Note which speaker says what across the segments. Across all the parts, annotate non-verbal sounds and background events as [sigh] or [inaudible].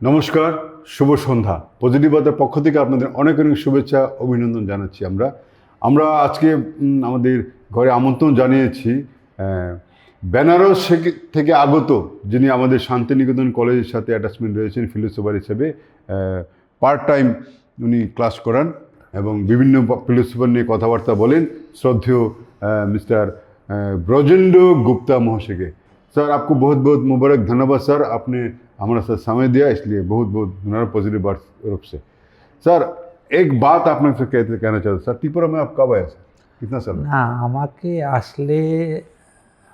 Speaker 1: নমস্কার শুভ সন্ধ্যা পজিটিভতার পক্ষ থেকে আপনাদের অনেক অনেক শুভেচ্ছা অভিনন্দন জানাচ্ছি আমরা আমরা আজকে উম, আমাদের ঘরে আমন্ত্রণ জানিয়েছি আহ, বেনারস থেকে- থেকে আগত যিনি আমাদের শান্তিনিকেতন কলেজের সাথে অ্যাটাচমেন্ট রয়েছেন ফিলোসোফার হিসেবে পার্ট টাইম উনি ক্লাস করান এবং বিভিন্ন ফিলোসোফার নিয়ে কথাবার্তা বলেন শ্রদ্ধেয় मिस्टर ब्रजेंद्र गुप्ता महाशय के सर आपको बहुत बहुत मुबारक धन्यवाद सर आपने हमारा साथ समय दिया इसलिए बहुत बहुत धन्यवाद पॉजिटिव बात रूप से सर एक बात आपने से कहते कहना चाहता सर त्रिपुरा में आप कब आया सर कितना साल
Speaker 2: না আমাকে আসলে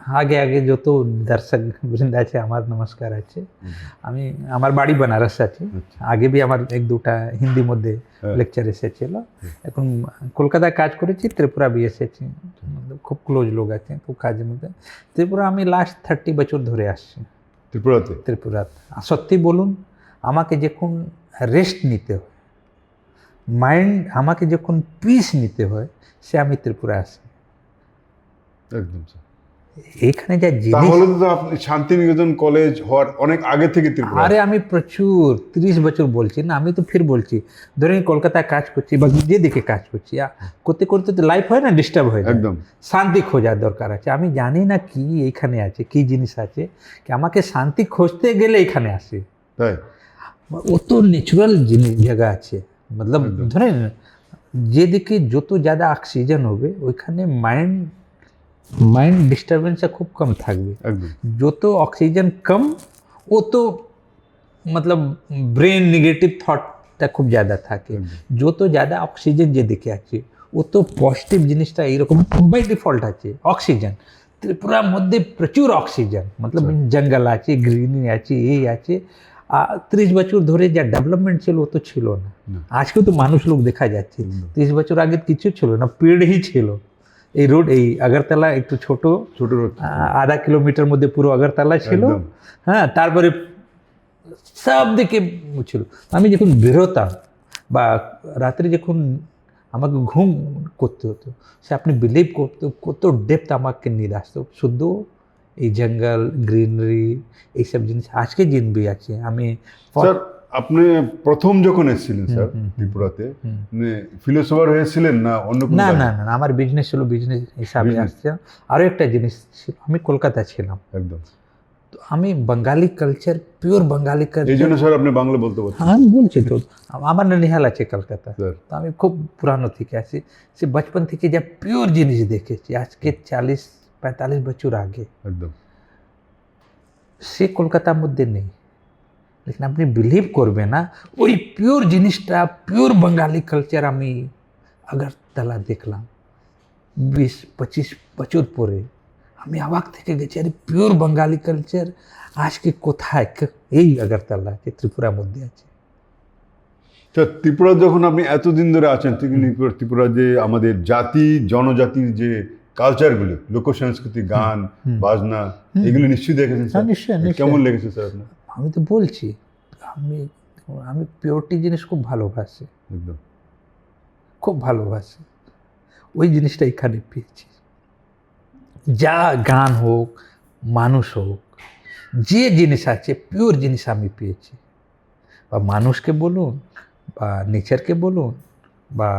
Speaker 2: আগে আগে যত দর্শক বৃন্দ আছে আমার নমস্কার আছে আমি আমার বাড়ি বেনারস আছে
Speaker 1: আচ্ছা।
Speaker 2: আগে বি আমার এক দুটা হিন্দি মধ্যে
Speaker 1: হ্যাঁ।
Speaker 2: লেকচার এসেছিল এখন কলকাতায় কাজ করেছি ত্রিপুরা বি এসেছি মতলব খুব ক্লোজ লোক আছে খুব কাজের মধ্যে ত্রিপুরা আমি লাস্ট থার্টি বছর ধরে আসছি ত্রিপুরাতে? ত্রিপুরাতে। সত্যি বলুন আমাকে যখন রেস্ট নিতে হয় মাইন্ড আমাকে যখন পিস নিতে হয় সে আমি ত্রিপুরা আসি।
Speaker 1: একদম স্যার
Speaker 2: এখানে যা জিনিস
Speaker 1: তাহলে তো আপনি শান্তিনিকেতন কলেজ হওয়ার অনেক আগে থেকে ত্রিপুরা
Speaker 2: আরে আমি প্রচুর তিরিশ বছর বলছি না আমি তো ফির বলছি ধরেন কলকাতায় কাজ করছি বা যেদিকে কাজ করছি আ, করতে করতে তো লাইফ হয় না ডিস্টার্ব হয়ে যায়
Speaker 1: একদম
Speaker 2: শান্তি খোঁজার দরকার আছে আমি জানি না কি এইখানে আছে কি জিনিস আছে কি আমাকে শান্তি খুঁজতে গেলে এখানে আসি
Speaker 1: তাই
Speaker 2: অত ন্যাচুরাল জিনিস জায়গা আছে মতলব
Speaker 1: একদম।
Speaker 2: ধরেন যেদিকে যত ज़्यादा অক্সিজেন হবে ওইখানে মাইন্ড মাইন্ড ডিস্টারবেন্সটা খুব কম থাকবে
Speaker 1: একদম
Speaker 2: যত অক্সিজেন কম ও তো মতলব ব্রেন নেগেটিভ থটটা খুব ज़्यादा থাকে
Speaker 1: একদম।
Speaker 2: যত ज़्यादा অক্সিজেন যেদিকে আছে ও তো পজিটিভ জিনিসটা এইরকম বাই ডিফল্ট আছে অক্সিজেন ত্রিপুরার মধ্যে প্রচুর অক্সিজেন মতলব জঙ্গল আছে গ্রিনারি আছে এই আছে ত্রিশ বছর ধরে যা ডেভেলপমেন্ট ছিল ও তো ছিল না
Speaker 1: না।
Speaker 2: আজকেও তো মানুষ লোক দেখা যাচ্ছে
Speaker 1: একদম।
Speaker 2: ত্রিশ বছর আগে কিছু ছিল না পেড়ই ছিল এই রোড এই আগরতলা একটু ছোট
Speaker 1: ছোট রোড।
Speaker 2: আধা কিলোমিটার মধ্যে পুরো আগরতলা ছিল। হ্যাঁ তারপরে সব দিকে ছিল। আমি যখন বেরোতাম বা রাত্রে যখন আমাকে ঘুম করতে হতো সে আপনি বিলিভ করতে কত ডেপথ আমাকে নিয়ে আসতো। শুদ্ধ এই জঙ্গল গ্রিনারি এইসব জিনিস আজকে জিন বি আছে আমি।
Speaker 1: আপনি প্রথম যখন এসেছিলেন স্যার। ত্রিপুরাতে। ফিলোসোফার হয়েছিলেন না অন্য
Speaker 2: না না না আমার বিজনেস ছিল বিজনেস হিসাবে। আসছে। আরও একটা জিনিস ছিল আমি কলকাতা ছিলাম।
Speaker 1: একদম।
Speaker 2: তো আমি বাঙালি কালচার পিওর বাঙালি
Speaker 1: এই
Speaker 2: কালচার
Speaker 1: জন্য স্যার আপনি বাংলা বলতে পারছেন।
Speaker 2: হ্যাঁ আমি বলছি তো। আমার ননিহাল আছে কলকাতা তো আমি খুব পুরানো থেকে আছি। সে বচপন থেকে যা পিওর জিনিস দেখেছি আজকে চালিশ পঁয়তাল্লিশ বছর আগে।
Speaker 1: একদম।
Speaker 2: সে কলকাতার মধ্যে নেই। লেকিন আপনি বিলিভ করবে না ওই পিওর জিনিসটা পিওর বাঙালি কালচার আমি আগরতলা দেখলাম বিশ পঁচিশ বছর পরে আমি অবাক থেকে গেছি আরে পিওর বাঙালি কালচার আজকে কোথায় এই আগরতলা আছে ত্রিপুরার মধ্যে আছে
Speaker 1: স্যার ত্রিপুরা যখন আপনি এতদিন ধরে আছেন ত্রিপুরা যে আমাদের জাতি জনজাতির যে কালচারগুলো লোক সংস্কৃতি গান বাজনা এগুলো নিশ্চয়ই দেখেছেন স্যার?
Speaker 2: নিশ্চয়ই, নিশ্চয়ই।
Speaker 1: কেমন লেগেছে স্যার আপনার?
Speaker 2: আমি তো বলছি আমি আমি পিওরটি জিনিস খুব ভালোবাসি।
Speaker 1: একদম।
Speaker 2: খুব ভালোবাসি। ওই জিনিসটা এখানে পেয়েছি। যা গান হোক মানুষ হোক যে জিনিস আছে পিওর জিনিস আমি পেয়েছি। বা মানুষকে বলুন বা নেচারকে বলুন বা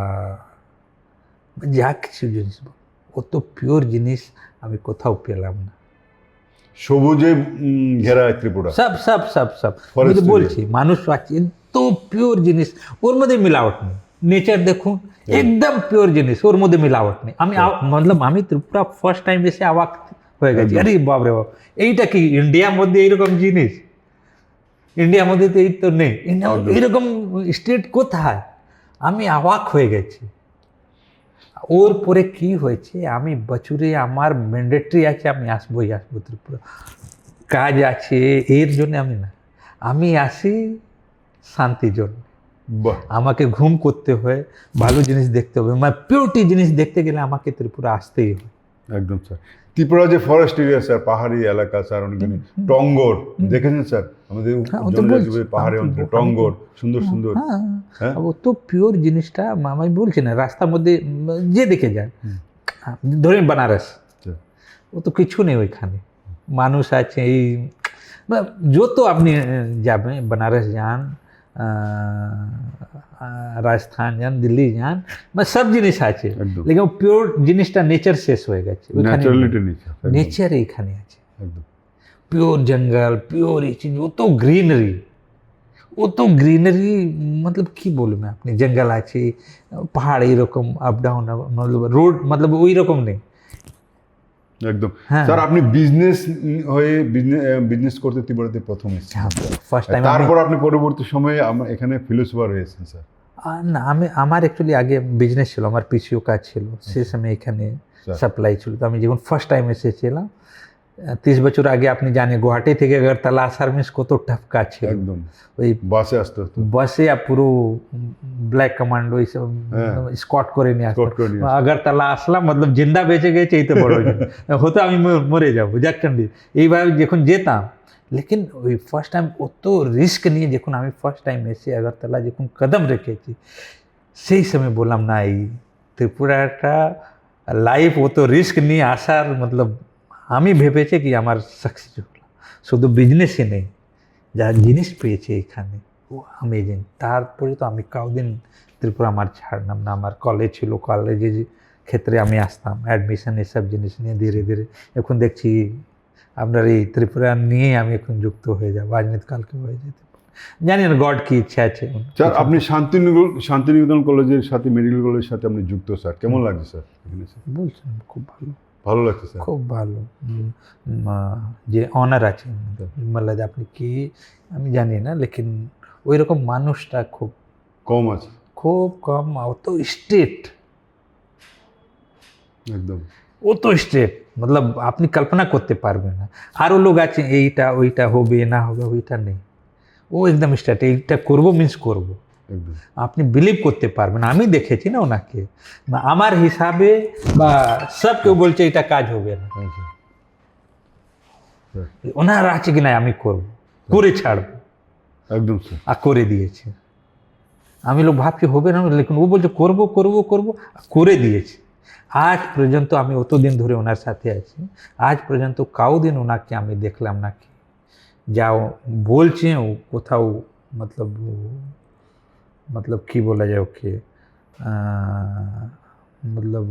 Speaker 2: যা কিছু জিনিস বলুন ও তো পিওর জিনিস আমি কোথাও পেলাম না।
Speaker 1: সবুজে ঘেরা ত্রিপুরা।
Speaker 2: সব সব সব সব। তো বলছি মানুষ পাচ্ছি এত পিওর জিনিস। ওর মধ্যে মিলাওট নেই। নেচার দেখুন একদম পিওর জিনিস ওর মধ্যে মিলাওট নেই। আমি মতলব আমি ত্রিপুরা ফার্স্ট টাইম এসে আওয়াক হয়ে গেছি। আরে বাবরে বাপ। এইটা কি ইন্ডিয়ার মধ্যে এইরকম জিনিস? ইন্ডিয়ার মধ্যে তো এই তো নেই। এরকম স্টেট কোথায়? আমি আওয়াক হয়ে গেছি। ওর পরে কি হয়েছে? আমি বছরে আমার ম্যান্ডেটরি আছে আমি আসবোই আসব ত্রিপুরা। কাজ আছে এর জন্য আমি না। আমি আসি শান্তির জন্য। আমাকে ঘুম করতে হয় ভালো জিনিস দেখতে হবে। মানে পিওরিটি জিনিস দেখতে গেলে আমাকে ত্রিপুরা আসতেই হয়।
Speaker 1: একদম স্যার ত্রিপুরা যে ফরেস্ট এরিয়া স্যার পাহাড়ি এলাকা স্যার অনেকখানি টঙ্গর দেখেছেন স্যার আমাদের
Speaker 2: হ্যাঁ,
Speaker 1: পাহাড়ে টঙ্গর সুন্দর হ্যাঁ, সুন্দর।
Speaker 2: হ্যাঁ,
Speaker 1: হ্যাঁ?
Speaker 2: পিওর জিনিসটা না রাস্তার মধ্যে যে দেখে
Speaker 1: যায়
Speaker 2: ধরেন বানারস।
Speaker 1: আচ্ছা।
Speaker 2: ও তো কিছু নেই ওইখানে। মানুষ আছে এই যত আপনি যাবেন বানারস যান রাজস্থান যান দিল্লি যান বা সব জিনিস আছে। লেকিন পিওর জিনিসটা নেচার শেষ হয়ে গেছে। নেচার এখানে আছে।
Speaker 1: একদম।
Speaker 2: प्योर जंगल प्योर ये चीज वो तो ग्रीनरी ও তো গ্রিনারি মতলব কি বলবো আপনি জঙ্গল আছে পাহাড় এইরকম আপ ডাউন মতলব রোড মতলব ওই রকম নেই
Speaker 1: একদম
Speaker 2: হ্যাঁ
Speaker 1: স্যার আপনি বিজনেস হয়ে বিজনেস করতে ত্রিপুরাতে প্রথম এসেছেন
Speaker 2: ফার্স্ট টাইম
Speaker 1: তারপর আপনি পরবর্তী সময়ে আমার এখানে ফিলোসোফার হয়েছেন স্যার
Speaker 2: না আমি আমার অ্যাকচুয়ালি আগে বিজনেস ছিল আমার পিসিও কাজ ছিল সে সময় এখানে
Speaker 1: স্যার
Speaker 2: সাপ্লাই ছিল তো আমি যখন ফার্স্ট টাইম এসেছিলাম তিরিশ বছর আগে আপনি জানেন গুয়াহাটি থেকে আগরতলা আসার মিস কত টাফ কাজ ছিল।
Speaker 1: একদম।
Speaker 2: ওই
Speaker 1: বাসে আসতে হতো।
Speaker 2: বসে আর পুরো ব্ল্যাক কমান্ডো এইসব
Speaker 1: হ্যাঁ।
Speaker 2: স্কট করে নিয়ে আসতো। আগরতলা আসলাম মতলব জিন্দা বেঁচে গেছে এই তো বড় [laughs] হতো আমি মরে যাব ঝাড়খণ্ডি এইভাবে যখন যেতাম লেকিন ওই ফার্স্ট টাইম অত রিস্ক নিয়ে যখন আমি ফার্স্ট টাইম এসে আগরতলা যখন কদম রেখেছি সেই সময় বললাম না এই ত্রিপুরাটা লাইফ অত রিস্ক নিয়ে আসার মতলব আমি ভেবেছি কি আমার সাকসেস হলো। শুধু বিজনেসই নেই যা জিনিস পেয়েছে এখানে ও আমেজিং তারপরে তো আমি কাউদিন ত্রিপুরা আমার ছাড়লাম না আমার কলেজ ছিল কলেজে ক্ষেত্রে আমি আসতাম অ্যাডমিশন এসব জিনিস নিয়ে ধীরে ধীরে। এখন দেখছি আপনার এই ত্রিপুরা নিয়ে আমি এখন যুক্ত হয়ে যাব আজমিত কালকে হয়ে যেতে জানি না গড কি ইচ্ছা আছে।
Speaker 1: স্যার আপনি শান্তিনিকেতন শান্তিনিকেতন কলেজের সাথে মেডিকেল কলেজের সাথে আপনি যুক্ত স্যার। কেমন লাগছে স্যার
Speaker 2: বলছেন খুব ভালো।
Speaker 1: ভালো লাগছে স্যার
Speaker 2: খুব ভালো। যে অনার আছে মাল্লাদ আপনি কি আমি জানি না লেকিন ওই রকম মানুষটা খুব
Speaker 1: কম আছে।
Speaker 2: খুব কম অত স্ট্রেট
Speaker 1: একদম।
Speaker 2: ও তো স্ট্রেট মতলব আপনি কল্পনা করতে পারবেন না। আরও লোক আছে এইটা ওইটা হবে না হবে ওইটা নেই। ও একদম স্ট্রেট এইটা করব মিন্স করব। আপনি বিলিভ করতে পারবেন আমি দেখেছি না ওনাকে। আমার হিসাবে বা সব কেউ বলছে এটা কাজ হবে না।
Speaker 1: স্যার
Speaker 2: ওনার আছে কি না আমি করব করে ছাড়বো।
Speaker 1: একদম
Speaker 2: আর করে দিয়েছে। আমি লোক ভাবছি হবে না লেকিন ও বলছে করব করব করব করে দিয়েছে। আজ পর্যন্ত আমি অতদিন ধরে ওনার সাথে আছি। আজ পর্যন্ত কাউদিন ওনাকে আমি দেখলাম নাকি যা বলছে ও কোথাও মতলব মতলব কি বলা যায় ওকে মতলব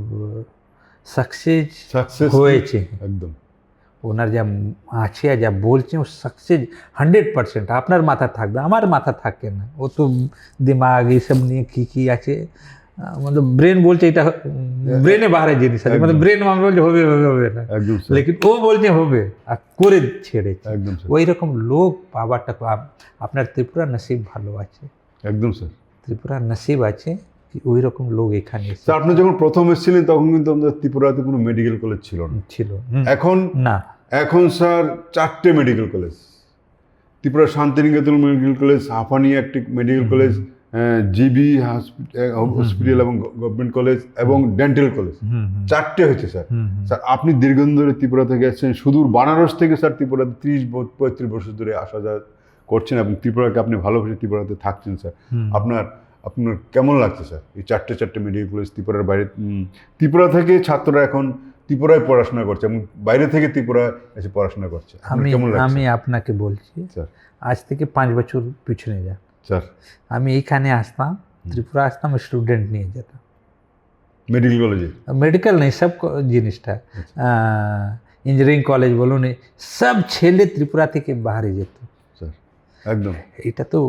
Speaker 2: সাকসেস
Speaker 1: সাকসেস
Speaker 2: হয়েছে
Speaker 1: একদম
Speaker 2: ওনার যা আছে আর যা বলছে ও সাকসেস হান্ড্রেড পার্সেন্ট আপনার মাথা থাকবে আমার মাথা থাকে না ও তো দিমাগ এইসব নিয়ে কী কী আছে মতলব ব্রেন বলছে এটা ব্রেনে বাহারে জিনিস আছে মানে ব্রেন আমার বলছে হবে হবে হবে না লেকিন ও বলছে হবে আর করে ছেড়েছে ওই রকম লোক পাওয়াটা আপ- আপনার ত্রিপুরা নসিব ভালো আছে
Speaker 1: একদম স্যার
Speaker 2: ত্রিপুরা নসিব আছে কি ওই রকম লোক এখানে এসে
Speaker 1: স্যার আপনি যখন প্রথম এসেছিলেন তখন কিন্তু আমাদের ত্রিপুরাতে কোনো মেডিকেল কলেজ ছিল না।
Speaker 2: ছিল
Speaker 1: এখন
Speaker 2: না।
Speaker 1: এখন স্যার চারটে medical college Tripura Santiniketan medical college হাফানি একটি মেডিকেল কলেজ জিবি হসপিটাল এবং গভর্নমেন্ট কলেজ এবং ডেন্টাল কলেজ চারটে হয়েছে স্যার। স্যার আপনি দীর্ঘদিন ধরে ত্রিপুরা থেকে এসেছেন। সুদূর বানারস থেকে স্যার ত্রিপুরাতে ত্রিশ পঁয়ত্রিশ বছর ধরে আসা যাওয়া করছেন এবং ত্রিপুরাকে আপনি ভালোবেসে ত্রিপুরাতে থাকছেন স্যার। আপনার আপনার কেমন লাগছে স্যার? এই চারটে চারটে মেডিকেল কলেজ ত্রিপুরার বাইরে ত্রিপুরা থেকে ছাত্ররা এখন ত্রিপুরায় পড়াশোনা করছে এবং বাইরে থেকে ত্রিপুরা এসে পড়াশোনা করছে।
Speaker 2: আমি আমি আপনাকে বলছি
Speaker 1: স্যার।
Speaker 2: আজ থেকে পাঁচ বছর পিছনে যা
Speaker 1: স্যার।
Speaker 2: আমি এইখানে আসতাম ত্রিপুরা আসতাম স্টুডেন্ট নিয়ে যেতাম।
Speaker 1: মেডিকেল কলেজে
Speaker 2: মেডিকেল নেই সব জিনিসটা। ইঞ্জিনিয়ারিং কলেজ বলুন সব ছেলে ত্রিপুরা থেকে বাইরে যেত।
Speaker 1: একদম।
Speaker 2: এটা তো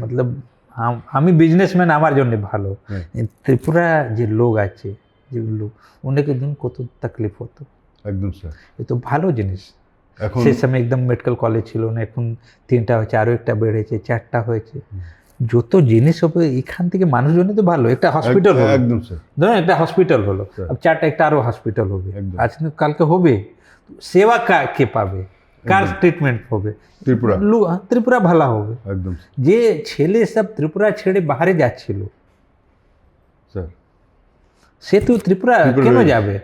Speaker 2: মতলব আমি বিজনেসম্যান আমার জন্য ভালো। ত্রিপুরা যে লোক আছে যেগুলো অনেক দিন কত তকলিফ হতো।
Speaker 1: একদম স্যার।
Speaker 2: এ তো ভালো জিনিস।
Speaker 1: এখন
Speaker 2: সেই সময় একদম মেডিকেল কলেজ ছিল না এখন তিনটা হয়েছে আরও একটা বেড়েছে চারটা হয়েছে। যত জিনিস হবে এখান থেকে মানুষজন তো ভালো। একটা হসপিটাল হলো।
Speaker 1: একদম স্যার।
Speaker 2: ধরুন একটা হসপিটাল হলো। চারটা একটা আরও হসপিটাল হবে। আজ কালকে হবে। সেবা কা কে পাবে? কার ট্রিটমেন্ট হবে?
Speaker 1: ত্রিপুরা।
Speaker 2: ত্রিপুরা ভালো হবে।
Speaker 1: একদম।
Speaker 2: যে ছেলে সব ত্রিপুরা ছেড়ে বাইরে যাচ্ছিল
Speaker 1: স্যার।
Speaker 2: সে তো ত্রিপুরা
Speaker 1: ত্রিপুরা
Speaker 2: কেন যাবে?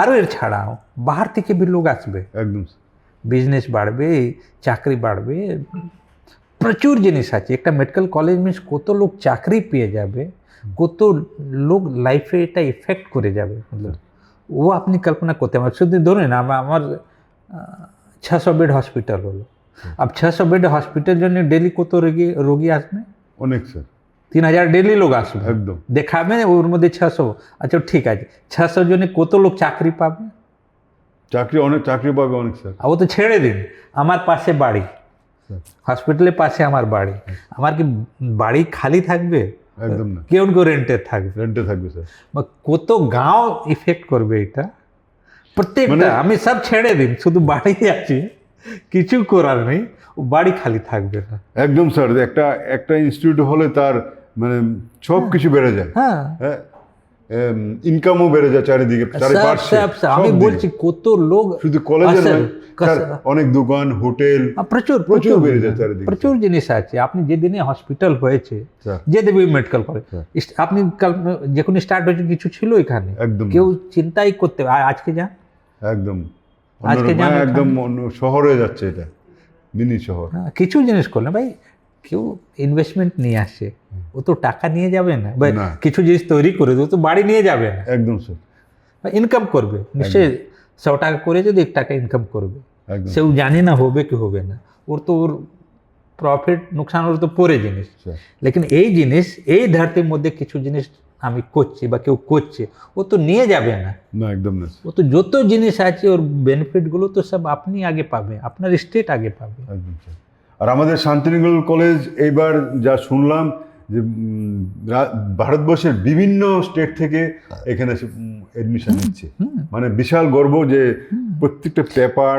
Speaker 2: আরও এর ছাড়াও বাহার থেকে বি লোক আসবে।
Speaker 1: একদম
Speaker 2: বিজনেস বাড়বে চাকরি বাড়বে প্রচুর জিনিস আছে। একটা মেডিকেল কলেজ মিনস কত লোক চাকরি পেয়ে যাবে কত লোক লাইফে এটা এফেক্ট করে যাবে। ও আপনি কল্পনা করতে পারেন শুধু ধরুন আমার আমার আহ, ছশো বেড হসপিটাল হলো अब छः सौ बेड हॉस्पिटल জন্য ডেলি কত রোগী রোগী আসবে
Speaker 1: অনেক স্যার
Speaker 2: তিন হাজার ডেলি লোক আসবে
Speaker 1: একদম
Speaker 2: দেখাবে ওর মধ্যে ছশো আচ্ছা ঠিক আছে ছশো জনে কত লোক চাকরি পাবে
Speaker 1: চাকরি অনেক চাকরি পাবে অনেক স্যার
Speaker 2: আর ও তো ছেড়ে দিন আমার পাশে বাড়ি
Speaker 1: স্যার
Speaker 2: হসপিটালের পাশে আমার বাড়ি আমার কি বাড়ি খালি থাকবে
Speaker 1: একদম না
Speaker 2: কেউ কেউ রেন্টে থাকবে
Speaker 1: রেন্টে থাকবে স্যার
Speaker 2: বা কত গাঁও ইফেক্ট করবে এটা প্রত্যেকটা
Speaker 1: মানে-
Speaker 2: আমি সব ছেড়ে দিন শুধু বাড়ি আছি কিছু করার নেই বাড়ি খালি থাকবে না।
Speaker 1: একদম স্যার একটা একটা ইনস্টিটিউট হলে তার মানে সব কিছু বেড়ে যায়।
Speaker 2: হ্যাঁ।
Speaker 1: হ্যাঁ ইনকামও বেড়ে যায় চারিদিকে চারিপাশে।
Speaker 2: আমি বলছি কত লোক
Speaker 1: শুধু কলেজে নয় অনেক দোকান হোটেল
Speaker 2: প্রচুর
Speaker 1: প্রচুর বেড়ে যায় চারিদিকে।
Speaker 2: প্রচুর জিনিস আছে। আপনি যেদিনে হসপিটাল হয়েছে যে দেবে মেডিকেল
Speaker 1: হ্যাঁ।
Speaker 2: আপনি কাল যখন স্টার্ট হয়েছে কিছু ছিল এখানে?
Speaker 1: একদম
Speaker 2: কেউ চিন্তাই করতে আজকে যান
Speaker 1: একদম। হ্যাঁ, একদম শহর হয়ে যাচ্ছে এটা মিনি শহর।
Speaker 2: হ্যাঁ, কিছু জিনিস করলে ভাই কেউ ইনভেস্টমেন্ট নিয়ে আসে ও তো টাকা নিয়ে যাবে না। কিছু জিনিস তৈরি করে দেবে, তো বাড়ি নিয়ে যাবে না।
Speaker 1: একদম স্যার
Speaker 2: ইনকাম করবে নিশ্চয়ই শো টাকা করে যদি এক টাকা ইনকাম করবে সেও জানে না হবে কি হবে না। ওর তো ওর প্রফিট নোকসান ওর তো পরে জিনিস। লেকিন এই জিনিস এই ধারতির মধ্যে কিছু জিনিস আমি করছি বা কেউ করছে ও তো নিয়ে যাবে না।
Speaker 1: না একদম না
Speaker 2: ও তো যত জিনিস আছে ওর বেনিফিটগুলো তো সব আপনি আগে পাবে আপনার স্টেট আগে পাবে।
Speaker 1: একদম আর আমাদের শান্তিনিকেতন কলেজ এইবার যা শুনলাম যে ভারতবর্ষের বিভিন্ন স্টেট থেকে এখানে এডমিশন নিচ্ছে। মানে বিশাল গর্ব যে প্রত্যেকটা পেপার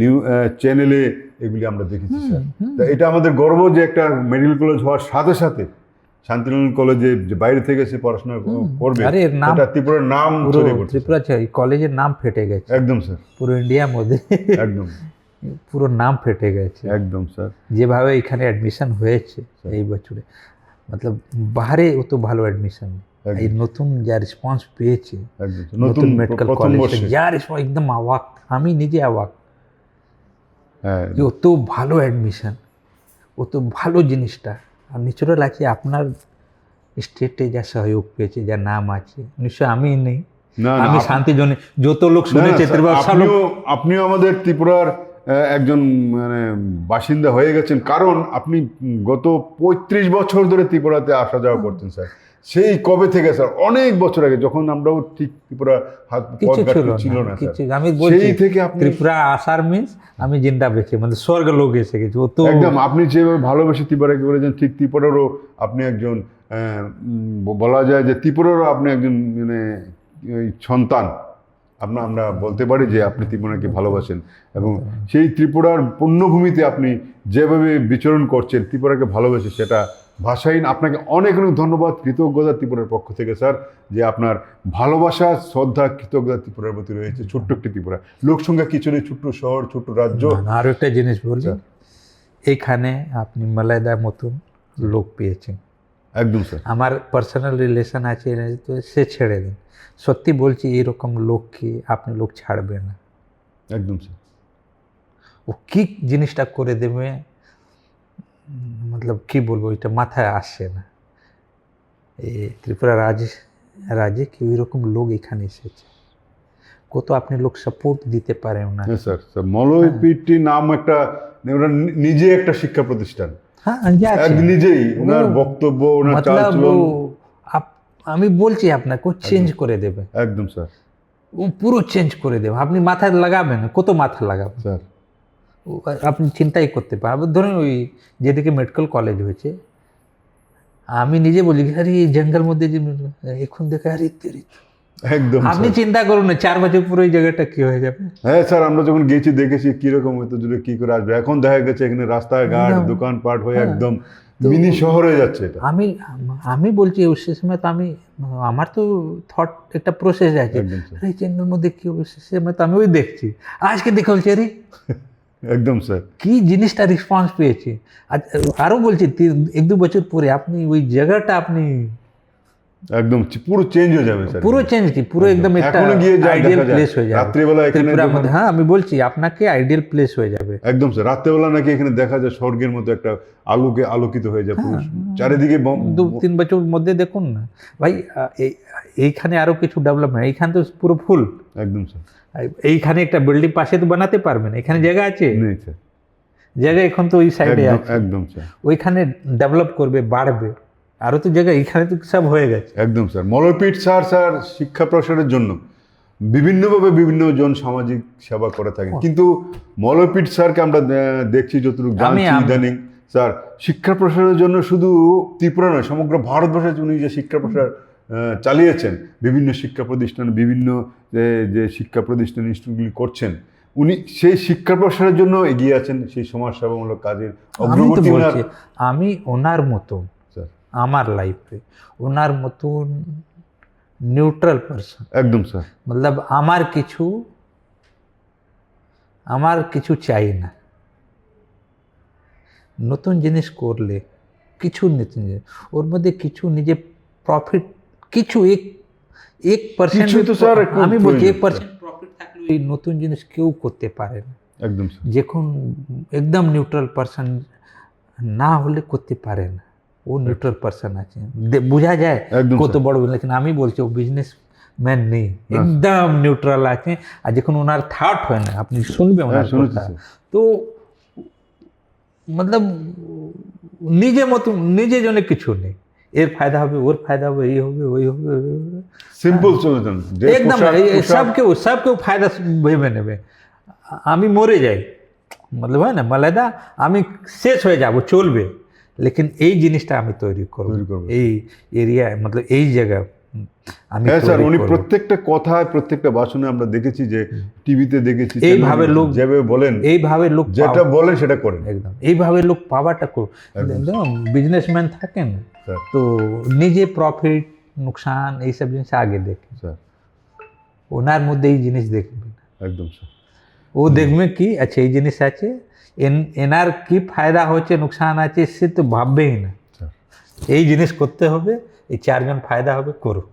Speaker 1: নিউ চ্যানেলে এগুলি আমরা দেখেছি স্যার তা এটা আমাদের গর্ব যে একটা মেডিকেল কলেজ হওয়ার সাথে সাথে শান্তিনিকেতন কলেজে যে বাইরে থেকে সে পড়াশোনা করবে
Speaker 2: আরে এর নাম
Speaker 1: ত্রিপুরার নাম
Speaker 2: ত্রিপুরা কলেজের নাম ফেটে গেছে।
Speaker 1: একদম স্যার।
Speaker 2: পুরো ইন্ডিয়ার মধ্যে।
Speaker 1: একদম।
Speaker 2: পুরো নাম ফেটে গেছে।
Speaker 1: একদম স্যার।
Speaker 2: যেভাবে এখানে অ্যাডমিশন হয়েছে এই বছরে। মতলব অত ভালো অ্যাডমিশন এই নতুন যা রেসপন্স পেয়েছে নতুন মেডিকেল কলেজ যা রেসপন্স একদম অবাক আমি নিজে অবাক
Speaker 1: হ্যাঁ
Speaker 2: যে অত ভালো অ্যাডমিশন অত ভালো জিনিসটা। আর লাগছে আপনার স্টেটে যা সহযোগ পেয়েছে যা নাম আছে নিশ্চয় আমি নেই। আমি শান্তি জন্য যত লোক শুনেছে
Speaker 1: আপনিও আমাদের ত্রিপুরার একজন মানে বাসিন্দা হয়ে গেছেন। কারণ আপনি গত পঁয়ত্রিশ বছর ধরে ত্রিপুরাতে আসা যাওয়া করছেন স্যার। সেই কবে থেকে স্যার? অনেক বছর আগে যখন আমরাও ঠিক ত্রিপুরা হাত
Speaker 2: ছিল না আমি বলছি
Speaker 1: সেই থেকে আপনি
Speaker 2: ত্রিপুরা আসার মিন্স আমি জিন্দা বেঁচে মানে স্বর্গ লোক এসে গেছে। ও তো
Speaker 1: একদম আপনি যেভাবে ভালোবেসে ত্রিপুরাকে বলেছেন ঠিক ত্রিপুরারও আপনি একজন বলা যায় যে ত্রিপুরারও আপনি একজন মানে সন্তান। আপনার আমরা বলতে পারি যে আপনি ত্রিপুরাকে ভালোবাসেন। এবং সেই ত্রিপুরার পুণ্যভূমিতে আপনি যেভাবে বিচরণ করছেন ত্রিপুরাকে ভালোবেসে সেটা ভাষাহীন। আপনাকে অনেক অনেক ধন্যবাদ কৃতজ্ঞতা ত্রিপুরার পক্ষ থেকে স্যার যে আপনার ভালোবাসা শ্রদ্ধা কৃতজ্ঞতা ত্রিপুরার প্রতি রয়েছে ছোট্ট একটি ত্রিপুরা। লোকসংখ্যা কিছু নেই ছোট্ট শহর ছোট্ট রাজ্য।
Speaker 2: না, একটা জিনিস বলি।
Speaker 1: স্যার।
Speaker 2: এইখানে আপনি মালায়দার মতন লোক পেয়েছেন।
Speaker 1: একদম স্যার।
Speaker 2: আমার পার্সোনাল রিলেশন আছে তো সে ছেড়ে দিন। সত্যি বলছি এরকম লোককে আপনি লোক ছাড়বে না?
Speaker 1: একদম স্যার।
Speaker 2: ও কী জিনিসটা করে দেবে? মতলব কি বলব এটা মাথায় আসছে না এই ত্রিপুরা রাজ রাজ্যে কেউ এরকম লোক এখানে এসেছে কত আপনি লোক সাপোর্ট দিতে পারেন না
Speaker 1: স্যার স্যার মলয়পীঠটি নাম একটা ওরা নিজে একটা শিক্ষা প্রতিষ্ঠান
Speaker 2: হ্যাঁ
Speaker 1: নিজেই ওনার বক্তব্য ওনার চালচলন
Speaker 2: আমি বলছি আপনাকে চেঞ্জ করে দেবে
Speaker 1: একদম স্যার
Speaker 2: ও পুরো চেঞ্জ করে দেবে আপনি মাথায় লাগাবেন কত মাথা লাগাবেন
Speaker 1: স্যার
Speaker 2: আপনি চিন্তাই করতে পারেন। আবার ধরুন ওই যেদিকে মেডিকেল কলেজ হয়েছে আমি নিজে বলি আরে এই জঙ্গল মধ্যে যে এখন দেখে আরে
Speaker 1: একদম
Speaker 2: আপনি চিন্তা করুন না চার বছর পুরো এই জায়গাটা কি হয়ে যাবে?
Speaker 1: হ্যাঁ স্যার আমরা যখন গেছি দেখেছি কীরকম হতো যদি কি করে আসবে। এখন দেখা গেছে এখানে রাস্তাঘাট। দোকানপাট হয়ে
Speaker 2: হ্যাঁ।
Speaker 1: একদম মিনি শহর হয়ে যাচ্ছে এটা।
Speaker 2: আমি আমি বলছি ওই সে সময় তো আমি আমার তো থট একটা প্রসেস আছে। এই জঙ্গল মধ্যে কি হবে? সে সময় তো আমি ওই দেখছি। আজকে দেখে বলছি আরে
Speaker 1: একদম স্যার
Speaker 2: কি জিনিসটা রেসপন্স পেয়েছে? আর আরও বলছি এক দু বছর পরে আপনি ওই জায়গাটা আপনি
Speaker 1: একদম পুরো চেঞ্জ হয়ে যাবে স্যার
Speaker 2: পুরো চেঞ্জ কি? পুরো একদম। একটা
Speaker 1: গিয়ে
Speaker 2: আইডিয়াল প্লেস হয়ে যাবে।
Speaker 1: রাত্রিবেলা এখানে
Speaker 2: হ্যাঁ আমি বলছি আপনাকে আইডিয়াল প্লেস হয়ে যাবে।
Speaker 1: একদম স্যার রাত্রেবেলা নাকি এখানে দেখা যায় স্বর্গের মতো একটা আলোকে আলোকিত হয়ে যায় পুরো। চারিদিকে
Speaker 2: দু তিন বছর মধ্যে দেখুন না। ভাই এইখানে আরও কিছু ডেভেলপমেন্ট এইখানে তো পুরো ফুল
Speaker 1: একদম স্যার
Speaker 2: এইখানে একটা বিল্ডিং পাশে তো বানাতে পারবেন এখানে জায়গা আছে? জায়গা এখন তো ওই সাইডে
Speaker 1: একদম
Speaker 2: আছে।
Speaker 1: একদম স্যার
Speaker 2: ওইখানে ডেভেলপ করবে বাড়বে। আরও তো জায়গা এইখানে তো সব হয়ে গেছে।
Speaker 1: একদম স্যার। মলপীঠ স্যার স্যার শিক্ষা প্রসারের জন্য বিভিন্নভাবে বিভিন্ন জন সামাজিক সেবা করে থাকেন। কিন্তু মলপীঠ স্যারকে আমরা দেখছি যতটুকু জানছি ইদানিং স্যার শিক্ষা প্রসারের জন্য শুধু ত্রিপুরা নয় সমগ্র ভারতবর্ষে উনি যে শিক্ষা প্রসার চালিয়েছেন বিভিন্ন শিক্ষা প্রতিষ্ঠান বিভিন্ন যে শিক্ষা প্রতিষ্ঠান ইনস্টিটিউটগুলি করছেন উনি সেই শিক্ষা প্রসারের জন্য এগিয়ে আছেন সেই সমাজ সেবামূলক কাজের অগ্রগতি
Speaker 2: আমি ওনার
Speaker 1: স্যার
Speaker 2: আমার লাইফে ওনার মতন নিউট্রাল পারসন
Speaker 1: একদম স্যার
Speaker 2: মতলব আমার কিছু আমার কিছু চাই না নতুন জিনিস করলে কিছু নতুন জিনিস ওর মধ্যে কিছু নিজে প্রফিট কিছু এক এক পার্সেন্ট
Speaker 1: কিছু তো স্যার একটু
Speaker 2: আমি বলছি এক
Speaker 1: প্রয়োজন,
Speaker 2: পার্সেন্ট প্রফিট থাকলে এই নতুন জিনিস কেউ করতে পারে না
Speaker 1: একদম স্যার
Speaker 2: যখন একদম নিউট্রাল পার্সন না হলে করতে পারে না ও নিউট্রাল পার্সন আছে বোঝা যায় কত বড় লেকিন আমি বলছি ও বিজনেস ম্যান নেই একদম নিউট্রাল আছে আর যখন ওনার থাট হয় না আপনি শুনবেন ওনার কথা তো মতলব নিজে মতো নিজে জন্য কিছু নেই এর ফায়দা হবে ওর ফায়দা হবে এই হবে ওই হবে
Speaker 1: সিম্পল চলে
Speaker 2: একদম সব কেউ ফায়দা ভেবে নেবে আমি মরে যাই মতলব হয় না মালাদা আমি শেষ হয়ে যাব চলবে লেকিন এই জিনিসটা আমি তৈরি করব। এই এরিয়া মতলব এই জায়গা আমি
Speaker 1: হ্যাঁ স্যার উনি প্রত্যেকটা কথায় প্রত্যেকটা ভাষণে আমরা দেখেছি যে টিভিতে দেখেছি
Speaker 2: এইভাবে লোক-
Speaker 1: যেভাবে বলেন
Speaker 2: এইভাবে লোক
Speaker 1: যেটা বলেন সেটা করেন।
Speaker 2: একদম। এইভাবে লোক পাওয়াটা বিজনেসম্যান থাকেন
Speaker 1: স্যার।
Speaker 2: তো নিজে প্রফিট নুকসান এইসব জিনিস আগে দেখে
Speaker 1: স্যার।
Speaker 2: ওনার মধ্যে এই জিনিস দেখবে
Speaker 1: একদম স্যার।
Speaker 2: ও দেখবে কি আচ্ছা এই জিনিস আছে এন এনার কি ফায়দা হচ্ছে নুকসান আছে সে তো ভাববেই না। এই জিনিস করতে হবে এই চারজন ফায়দা হবে
Speaker 1: করুক।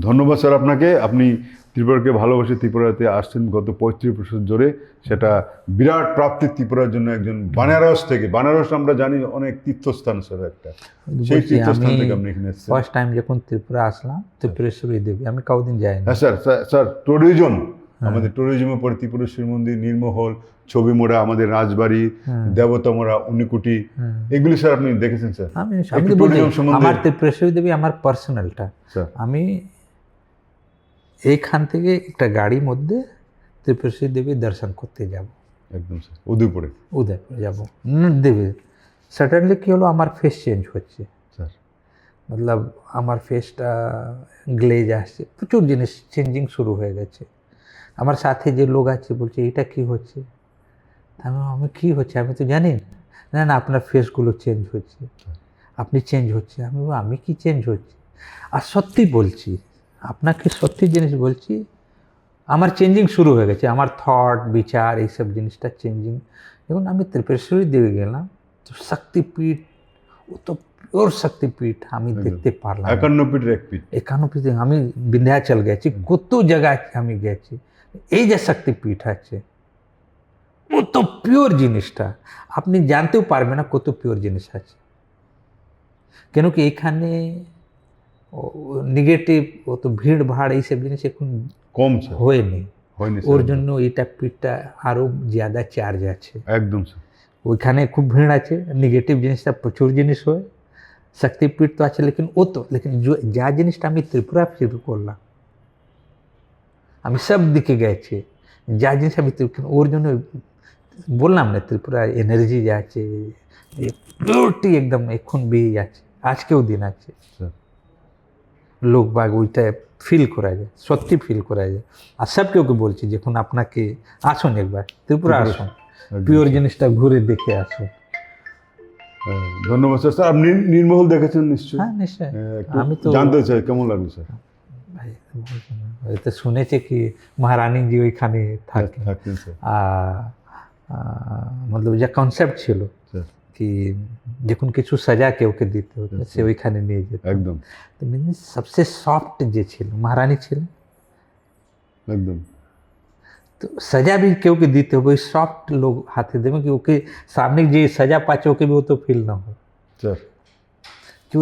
Speaker 1: ধন্যবাদ স্যার আপনাকে। আপনি ত্রিপুরাকে ভালোবাসে ত্রিপুরাতে আসছেন গত পঁয়ত্রিশ বছর ধরে। সেটা বিরাট প্রাপ্তি ত্রিপুরার জন্য একজন বানারস থেকে। বানারস আমরা জানি অনেক তীর্থস্থান স্যার একটা। সেই তীর্থস্থান থেকে আপনি এখানে
Speaker 2: ফার্স্ট টাইম যখন ত্রিপুরা আসলাম ত্রিপুরেশ্বরী দেবী আমি কাউদিন যাইনি।
Speaker 1: হ্যাঁ স্যার স্যার- স্যার ট্যুরিজম আমাদের ট্যুরিজমের পরে ত্রিপুরেশ্বরী মন্দির নির্মহল ছবি মোড়া আমাদের রাজবাড়ি
Speaker 2: হ্যাঁ।
Speaker 1: দেবতমরা উনিকুটি
Speaker 2: হ্যাঁ।
Speaker 1: এগুলি স্যার আপনি দেখেছেন স্যার?
Speaker 2: আমি আমার ত্রিপুরেশ্বরী দেবী আমার পার্সোনালটা আমি এইখান থেকে একটা গাড়ির মধ্যে ত্রিপুরেশ্বরী দেবী দর্শন করতে যাব।
Speaker 1: একদম স্যার। উদয়পুরে।
Speaker 2: উদয়পুর যাব। দেবী সাডেনলি কী হলো আমার ফেস চেঞ্জ হচ্ছে।
Speaker 1: স্যার।
Speaker 2: মতলব আমার ফেসটা গ্লেজ আসছে। প্রচুর জিনিস চেঞ্জিং শুরু হয়ে গেছে। আমার সাথে যে লোক আছে বলছে এটা কি হচ্ছে? আমি আমি কী হচ্ছে? আমি তো জানি না। না না আপনার ফেসগুলো চেঞ্জ হচ্ছে। আপনি চেঞ্জ হচ্ছে। আমি আমি কি চেঞ্জ হচ্ছে? আর সত্যি বলছি আপনাকে সত্যি জিনিস বলছি আমার চেঞ্জিং শুরু হয়ে গেছে। আমার থট বিচার এইসব জিনিসটা চেঞ্জিং যখন আমি ত্রিপুরেশ্বরী দেবে গেলাম তো শক্তিপীঠ ও তো পিওর শক্তিপীঠ আমি দেখতে পারলাম।
Speaker 1: একান্ন পিঠের এক পিঠ।
Speaker 2: একান্ন পীঠে আমি বিন্ধ্যাচল গেছি কত জায়গায় আমি গেছি। এই যে শক্তিপীঠ আছে কত পিওর জিনিসটা। আপনি জানতেও পারবেন না কত পিওর জিনিস আছে। কেন কি এখানে নেগেটিভ ও তো ভিড় ভাড় এইসব জিনিস এখন
Speaker 1: কম
Speaker 2: হয়নি। ওর জন্য এটা পিঠটা আরও জ্যাদা চার্জ আছে।
Speaker 1: একদম
Speaker 2: ওইখানে খুব ভিড় আছে নেগেটিভ জিনিসটা প্রচুর জিনিস হয়। শক্তিপীঠ তো আছে লেকিন ও তো লেকিন যা জিনিসটা আমি ত্রিপুরা ফিল করলাম আমি সব দিকে গেছি। যা জিনিস আমি ত্রিপুরা ওর জন্য বললাম না ত্রিপুরা এনার্জি আছে পিওরিটি একদম এখন বেরিয়ে যাচ্ছে। আজকেও দিন আছে।
Speaker 1: স্যার
Speaker 2: লোক বাগ ওইটা ফিল করা যায় সত্যি ফিল করা যায়। আর সব কেউকে বলছি যখন আপনাকে আসুন একবার ত্রিপুরা আসুন। পিওর জিনিসটা ঘুরে দেখে আসুন।
Speaker 1: হ্যাঁ, ধন্যবাদ স্যার আপনি নির্মহল দেখেছেন নিশ্চয়ই?
Speaker 2: হ্যাঁ নিশ্চয়
Speaker 1: হ্যাঁ,
Speaker 2: আমি তো
Speaker 1: জানতে চাই কেমন লাগল স্যার
Speaker 2: ভাই, ওই তো শুনেছি কি মহারানী জি ওইখানে থাকে
Speaker 1: থাকতেন স্যার
Speaker 2: আর মতলব যে কনসেপ্ট ছিল
Speaker 1: স্যার
Speaker 2: কি যখন কিছু সাজা কেউ কে দিতে হতো সে ওইখানে নিয়ে যেত
Speaker 1: একদম
Speaker 2: তো মিনিস সবচেয়ে সফট যে ছিল মহারানী ছিলেন
Speaker 1: একদম
Speaker 2: तो सजा भी क्यों के देते हो वही सॉफ्ट लोग हाथे देवे कि ओके सामने जे सजा पाचे ओके भी वो तो फील ना हो
Speaker 1: স্যার
Speaker 2: कि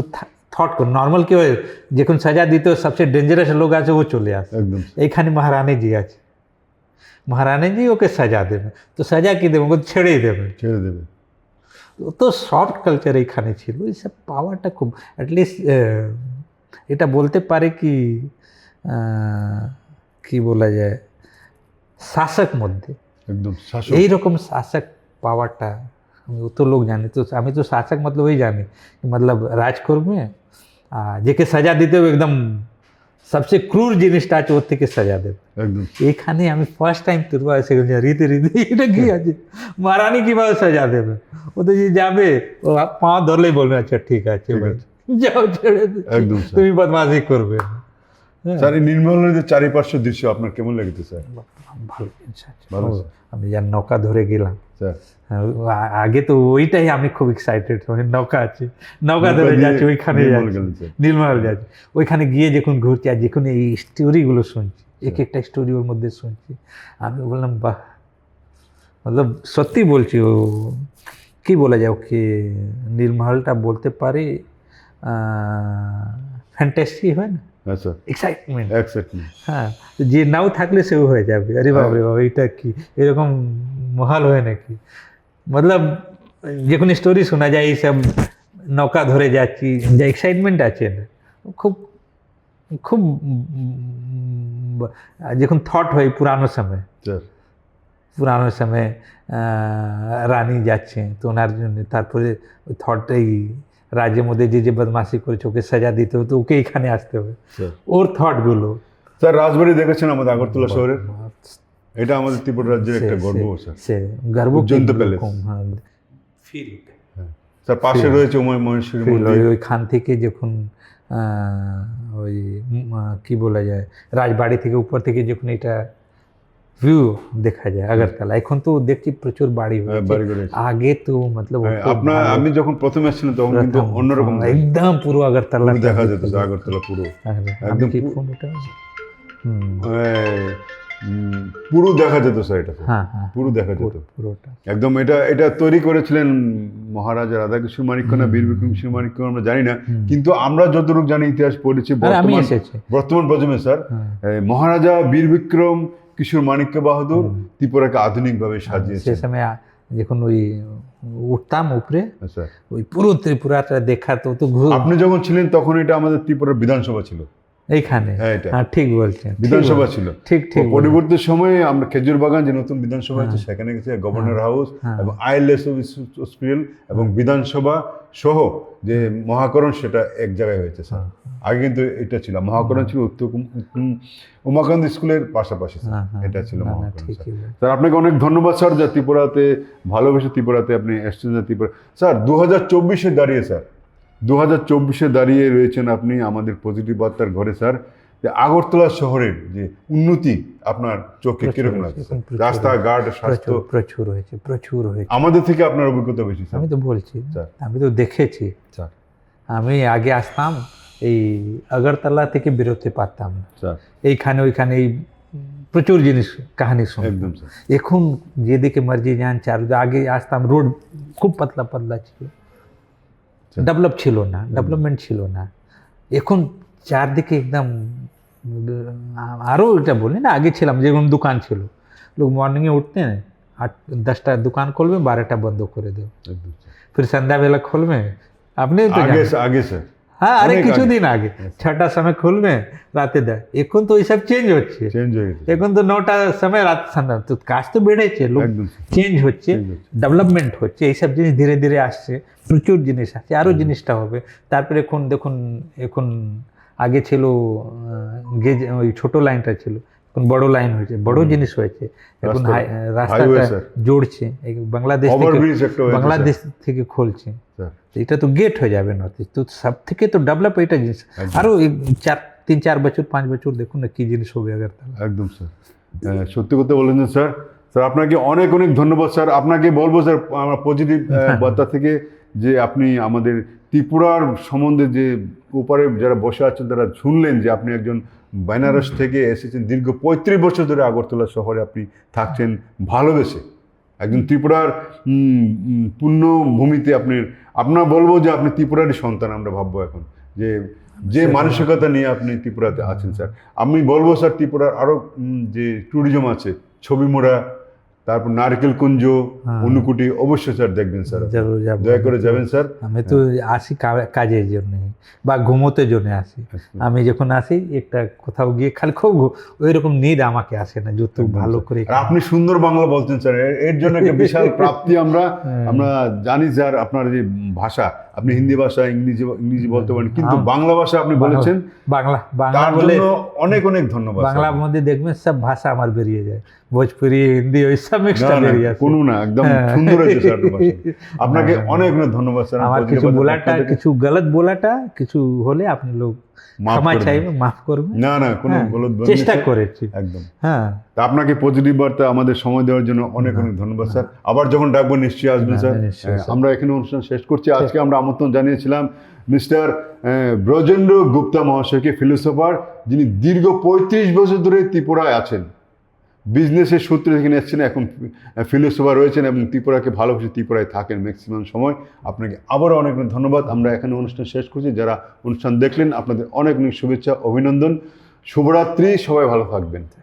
Speaker 2: থট করুন নর্মাল কেউ যখন সাজা দিত সবচেয়ে ডেঞ্জারাস লোক আছে ও চলে আসে।
Speaker 1: একদম।
Speaker 2: এইখানে মহারানী আছে। মহারানী ওকে সাজা দেবে। তো সাজা কি দেবে? ওকে ছেড়েই দেবে।
Speaker 1: ছেড়ে দেবে।
Speaker 2: তো সফট কালচার এইখানে ছিল। এইসব পাওয়ারটা খুব অ্যাটলিস্ট এটা বলতে পারে কি কি বলা যায় শাসক মধ্যে।
Speaker 1: একদম
Speaker 2: এইরকম শাসক পাওয়ারটা আমি তো লোক জানি। তো আমি তো শাসক मतलब वही जानी मतलब राज যেকে সাজা দিতে একদম সবচেয়ে ক্রুর জিনিসটা আছে ওর থেকে সাজা দেবে।
Speaker 1: একদম।
Speaker 2: এখানে আমি ফার্স্ট টাইম তুরবা এসে গেছি রীতি রীতি এটা কি আছে? মহারানী কীভাবে সাজা দেবে? ও তো যে যাবে। ও পা ধরলেই বলবে আচ্ছা ঠিক আছে। যাও ছেড়ে
Speaker 1: একদম
Speaker 2: তুমি বদমাশি করবে। হ্যাঁ।
Speaker 1: স্যার এই নির্মলের যে চারিপার্শ্ব দৃশ্য আপনার কেমন লেগেছে স্যার?
Speaker 2: ভালো
Speaker 1: ভালো
Speaker 2: আমি যার নৌকা ধরে গেলাম হ্যাঁ, আগে তো ওইটাই আমি খুব এক্সাইটেড হই নৌকা আছে। নৌকা ধরে যাচ্ছি ওইখানে
Speaker 1: নির্মল
Speaker 2: যাচ্ছি। নীলমহল যাচ্ছি ওইখানে গিয়ে যখন ঘুরছি আর যখন এই স্টোরিগুলো শুনছি এক একটা স্টোরি ওর মধ্যে শুনছি আমি বললাম বাহ! মতলব সত্যি বলছি ও কী বলা যায় ওকে? নীলমহলটা বলতে পারে ফ্যান্টাসি হয় না?
Speaker 1: হ্যাঁ স্যার
Speaker 2: এক্সাইটমেন্ট
Speaker 1: এক্স্যাক্টলি
Speaker 2: হ্যাঁ যে নাও থাকলে সেও হয়ে যাবে। আরে বাপ রে বাবা এটা কি? এরকম মহাল হয় নাকি? মতলব যখন স্টোরি শোনা যায় এইসব নৌকা ধরে যাচ্ছি যে এক্সাইটমেন্ট আছে না। খুব খুব যখন থট হয় পুরানো সময়।
Speaker 1: স্যার
Speaker 2: পুরানো সময় রানী যাচ্ছে তো ওনার জন্য তারপরে ওই থট এই রাজ্যের মধ্যে যে যে বদমাসি করেছে ওকে সাজা দিতে হতো ওকে এখানে আসতে হবে। ওর থটগুলো
Speaker 1: স্যার রাজবাড়ি দেখেছেন আমাদের আগরতলা শহরের? এটা আমাদের ত্রিপুরা রাজ্যের একটা গর্ব স্যার গর্ব
Speaker 2: প্যালেস হ্যাঁ।
Speaker 1: স্যার পাশে রয়েছে উমায় মহেশ্বরী মন্দির।
Speaker 2: ওইখান থেকে যখন ওই কি বলা যায় রাজবাড়ি থেকে উপর থেকে যখন এটা দেখা যায় আগরতলা এখন তো দেখছি প্রচুর বাড়ি হয়েছে আগে তো মতলব
Speaker 1: আপনার আমি যখন প্রথমে এসেছিলাম তখন কিন্তু অন্যরকম
Speaker 2: একদম পুরো আগরতলা
Speaker 1: দেখা যেত আগরতলা পুরো একদম পুরো- দেখা যেত স্যার এটা পুরো দেখা যেত
Speaker 2: পুরোটা
Speaker 1: একদম এটা এটা তৈরি করেছিলেন মহারাজা রাধাকৃষ্ণ মাণিক্য না বীর বিক্রম সিংহ মাণিক্য আমরা জানি না। কিন্তু আমরা যতটুকু জানি ইতিহাস পড়েছি বর্তমান বর্তমান প্রজন্মে স্যার। মহারাজা বীর বিক্রম কিশোর মাণিক্য বাহাদুর ত্রিপুরাকে আধুনিকভাবে
Speaker 2: সে
Speaker 1: সাজিয়েছে
Speaker 2: সময় যখন ওই উঠতাম উপরে ওই পুরো ত্রিপুরাটা দেখা তো
Speaker 1: আপনি যখন ছিলেন তখন এটা আমাদের ত্রিপুরার বিধানসভা ছিল।
Speaker 2: এইখানে
Speaker 1: হ্যাঁ
Speaker 2: হ্যাঁ ঠিক বলছেন
Speaker 1: বিধানসভা ছিল
Speaker 2: ঠিক ঠিক।
Speaker 1: পরবর্তী সময়ে আমরা খেজুর বাগান যে নতুন বিধানসভা আছে সেখানে গেছে গভর্নর হাউস
Speaker 2: হ্যাঁ।
Speaker 1: এবং আইএলএস হসপিটাল এবং বিধানসভা সহ যে মহাকরণ সেটা এক জায়গায় হয়েছে স্যার আগে কিন্তু এটা ছিল মহাকরণ ছিল উত্তর উমাকান্ত স্কুলের পাশাপাশি।
Speaker 2: হ্যাঁ, হ্যাঁ।
Speaker 1: এটা ছিল মহাকরণ। স্যার আপনাকে অনেক ধন্যবাদ স্যার যে ত্রিপুরাতে ভালোবেসে ত্রিপুরাতে আপনি এসছেন ত্রিপুরা স্যার দু হাজার চব্বিশে দাঁড়িয়ে স্যার দু হাজার চব্বিশে দাঁড়িয়ে রয়েছেন আপনি আমাদের পজিটিভ বার্তার ঘরে স্যার। যে আগরতলা শহরের যে উন্নতি আপনার চোখে কীরকম লাগছে? রাস্তাঘাট স্বাস্থ্য?
Speaker 2: প্রচুর হয়েছে প্রচুর হয়েছে
Speaker 1: আমাদের থেকে আপনার অভিজ্ঞতা বেশি
Speaker 2: আমি তো বলছি। আমি তো দেখেছি।
Speaker 1: স্যার।
Speaker 2: আমি আগে আসতাম এই আগরতলা থেকে বেরোতে পারতাম না। এইখানে ওইখানে এই প্রচুর জিনিস কাহানি শুনতাম।
Speaker 1: একদম
Speaker 2: এখন যেদিকে মর্জি যান চার আগে আসতাম রোড খুব পাতলা পাতলা ছিল। ডেভেলপ ছিল না ডেভেলপমেন্ট ছিল না। এখন চারদিকে একদম আরও এটা বলি না আগে ছিলাম যেরকম দোকান ছিল। লোক মর্নিংয়ে উঠতে আট দশটা দোকান খুলবে বারোটা বন্ধ করে দেবে।
Speaker 1: একদম স্যার।
Speaker 2: फिर সন্ধ্যাবেলা খুলবে আপনি তো
Speaker 1: আগে
Speaker 2: জানেন।
Speaker 1: আগে স্যার।
Speaker 2: হ্যাঁ আরে কিছুদিন আগে। ছটার সময় খুলবে রাতে দেয় এখন তো এইসব চেঞ্জ হচ্ছে।
Speaker 1: চেঞ্জ হয়ে গেছে।
Speaker 2: এখন তো নটার সময় রাত সন্ধ্যা তো কাজ তো বেড়েছে লোক চেঞ্জ হচ্ছে ডেভেলপমেন্ট হচ্ছে। এইসব জিনিস ধীরে ধীরে আসছে প্রচুর জিনিস আছে আরও জিনিসটা হবে। তারপরে এখন দেখুন এখন আগে ছিল গেজ ওই ছোট লাইনটা ছিল এখন বড় লাইন হয়েছে বড় জিনিস হয়েছে। এখন
Speaker 1: রাস্তা-
Speaker 2: রাস্তাটা জোড়ছে বাংলাদেশ থেকে বাংলাদেশ থেকে খুলছে। এটা তো গেট হয়ে যাবে নর্থ ইস্ট তো সব থেকে তো ডেভেলপ এটা জিনিস। আরও চার তিন চার বছর পাঁচ বছর দেখুন না কী জিনিস হবে আগরতলা
Speaker 1: একদম স্যার হ্যাঁ, সত্যি কথা বলেছেন স্যার স্যার আপনাকে অনেক অনেক ধন্যবাদ স্যার আপনাকে বলব স্যার আমার পজিটিভ বার্তা থেকে যে আপনি আমাদের ত্রিপুরার সম্বন্ধে যে উপরে যারা বসে আছেন তারা শুনলেন যে আপনি একজন বেনারস থেকে এসেছেন। দীর্ঘ পঁয়ত্রিশ বছর ধরে আগরতলা শহরে আপনি থাকছেন ভালোবেসে একজন ত্রিপুরার পূর্ণভূমিতে আপনি আপনার বলব যে আপনি ত্রিপুরারই সন্তান আমরা ভাববো এখন। যে যে মানসিকতা নিয়ে আপনি ত্রিপুরাতে আছেন স্যার। আমি বলব স্যার ত্রিপুরার আরও যে ট্যুরিজম আছে ছবি মোড়া তারপর নারকেল কুঞ্জ
Speaker 2: হ্যাঁ।
Speaker 1: অনুকুটি অবশ্যই স্যার দেখবেন স্যার। দয়া করে যাবেন স্যার।
Speaker 2: আমি তো আসি কাজের জন্য বা ঘুমোতে জন্য আসি। আমি যখন আসি একটা কোথাও গিয়ে খালি খুব ওই রকম নিদ আমাকে আসে না যত ভালো করে
Speaker 1: আপনি সুন্দর বাংলা বলছেন স্যার। এর- এর জন্য একটা বিশাল [laughs] প্রাপ্তি আমরা
Speaker 2: হ্যাঁ।
Speaker 1: আমরা জানি স্যার আপনার যে ভাষা আপনি হিন্দি ভাষা ইংরেজি ইংরেজি বলতে পারেন কিন্তু বাংলা ভাষা আপনি বলেছেন
Speaker 2: বাংলা বাংলা বলে
Speaker 1: অনেক অনেক ধন্যবাদ বাংলা
Speaker 2: বাংলার মধ্যে দেখবেন সব ভাষা আমার বেরিয়ে যায়। ভোজপুরি হিন্দি ওই সব মিক্সটা বেরিয়ে আসে।
Speaker 1: কোনো না একদম
Speaker 2: হ্যাঁ।
Speaker 1: সুন্দর হয়েছে স্যার আপনাকে অনেক অনেক ধন্যবাদ স্যার
Speaker 2: আমার কিছু বলাটা কিছু গলত বলাটা কিছু হলে আপনি লোক ক্ষমা। চাইবে মাফ করবেন
Speaker 1: না না কোনো
Speaker 2: হ্যাঁ,
Speaker 1: গলত
Speaker 2: চেষ্টা করেছি।
Speaker 1: একদম।
Speaker 2: হ্যাঁ।
Speaker 1: তা আপনাকে পজিটিভ বার্তা আমাদের সময় দেওয়ার জন্য অনেক অনেক ধন্যবাদ স্যার। আবার যখন ডাকবো নিশ্চয়ই আসবেন
Speaker 2: হ্যাঁ,
Speaker 1: স্যার। হ্যাঁ,
Speaker 2: স্যার।
Speaker 1: আমরা এখানে অনুষ্ঠান শেষ করছি। আজকে আমরা আমন্ত্রণ জানিয়েছিলাম মিস্টার ব্রজেন্দ্র গুপ্তা মহাশয়কে ফিলোসফার যিনি দীর্ঘ পঁয়ত্রিশ বছর ধরে ত্রিপুরায় আছেন। বিজনেসের সূত্রে এখানে এসেছেন এখন ফিলোসফার রয়েছেন এবং ত্রিপুরাকে ভালোবেসে ত্রিপুরায় থাকেন ম্যাক্সিমাম সময়। আপনাকে আবারও অনেক অনেক ধন্যবাদ। আমরা এখানে অনুষ্ঠান শেষ করছি। যারা অনুষ্ঠান দেখলেন, আপনাদের অনেক অনেক শুভেচ্ছা, অভিনন্দন। শুভরাত্রি, সবাই ভালো থাকবেন।